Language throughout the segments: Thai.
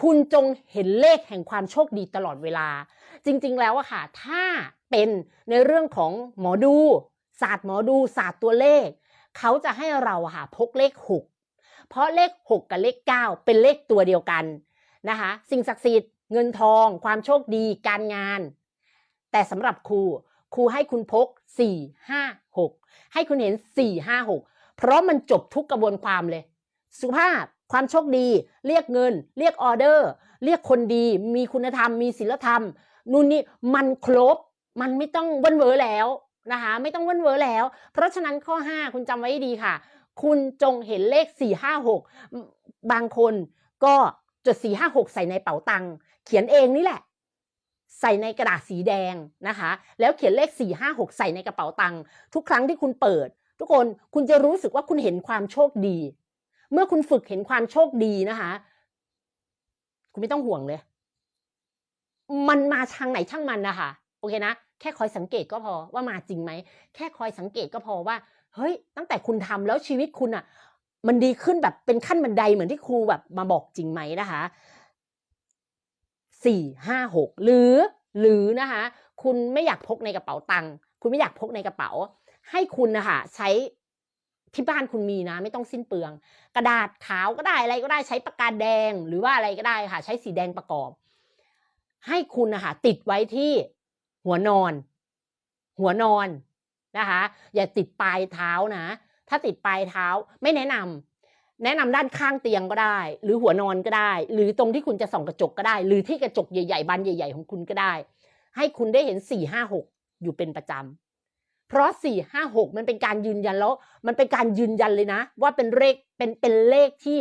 คุณจงเห็นเลขแห่งความโชคดีตลอดเวลา จริงๆแล้วอะค่ะ ถ้าเป็นในเรื่องของหมอดู ศาสตร์หมอดู ศาสตร์ตัวเลข เขาจะให้เราค่ะพกเลข 6 เพราะเลข 6 กับเลข 9 เป็นเลขตัวเดียวกันนะคะ สิ่งศักดิ์สิทธิ์เงินทอง ความโชคดี การงาน แต่สำหรับครูครูให้คุณพก 4 5 6 ให้คุณเห็น 4 5 6 เพราะมันจบทุกกระบวนความเลย สุภาพ ความโชคดี เรียกเงิน เรียกออเดอร์ เรียกคนดี มีคุณธรรม มีศีลธรรม นู่นนี่มันครบ มันไม่ต้องเว้นเวอแล้วนะคะ ไม่ต้องเว้นเวอแล้ว เพราะฉะนั้นข้อ 5 คุณจำไว้ให้ดีค่ะ คุณจงเห็นเลข 4 5 6 บางคนก็จด 4 5 6 ใส่ในเป๋าตังค์เขียนเองนี่แหละ ใส่ในกระดาษสีแดงนะคะ แล้วเขียนเลข 4 5 6 ใส่ในกระเป๋าตังค์ทุกครั้งที่คุณเปิด ทุกคนคุณจะรู้สึกว่าคุณเห็นความโชคดี เมื่อคุณฝึกเห็นความโชคดีนะคะ คุณไม่ต้องห่วงเลย มันมาทางไหนช่างมันนะคะโอเคนะ แค่คอยสังเกตก็พอว่ามาจริงไหม แค่คอยสังเกตก็พอว่า เฮ้ย ตั้งแต่คุณทำแล้วชีวิตคุณอะ่ะ มันดีขึ้นแบบเป็นขั้นบันไดเหมือนที่ครูแบบมาบอกจริงไหมนะคะสี่ห้าหกหรือหรือนะคะ คุณไม่อยากพกในกระเป๋าตังค์คุณไม่อยากพกในกระเป๋า ให้คุณนะคะใช้ ที่บ้านคุณมีนะ ไม่ต้องสิ้นเปลือง กระดาษขาวก็ได้อะไรก็ได้ใช้ปากกาแดงหรือว่าอะไรก็ได้ค่ะ ใช้สีแดงประกอบ ให้คุณนะคะติดไว้ที่หัวนอน หัวนอนนะคะ อย่าติดปลายเท้านะ ถ้าติดปลายเท้าไม่แนะนำแนะนำด้านข้างเตียงก็ได้ หรือหัวนอนก็ได้ หรือตรงที่คุณจะส่องกระจกก็ได้ หรือที่กระจกใหญ่ๆบานใหญ่ ๆ ของคุณก็ได้ ให้คุณได้เห็นสี่ห้าหกอยู่เป็นประจำ เพราะสี่ห้าหกมันเป็นการยืนยันแล้ว มันเป็นการยืนยันเลยนะ ว่าเป็นเลขเป็นเป็นเลขที่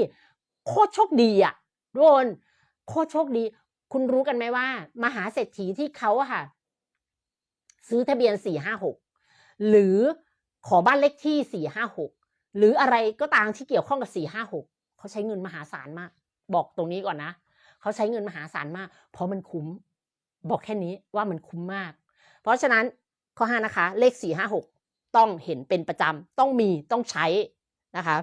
โคตรโชคดีอะทุกคนโคตรโชคดี คุณรู้กันไหมว่า มหาเศรษฐีที่เขาอะค่ะ ซื้อทะเบียนสี่ห้าหกหรือขอบ้านเลขที่สี่ห้าหกหรืออะไรก็ตามที่เกี่ยวข้องกับสี่ห้าหกเขาใช้เงินมหาศาลมาก บอกตรงนี้ก่อนนะ เขาใช้เงินมหาศาลมาก เพราะมันคุ้ม บอกแค่นี้ว่ามันคุ้มมาก เพราะฉะนั้น ข้อห้านะคะ เลขสี่ห้าหกต้องเห็นเป็นประจำต้องมีต้องใช้นะคะ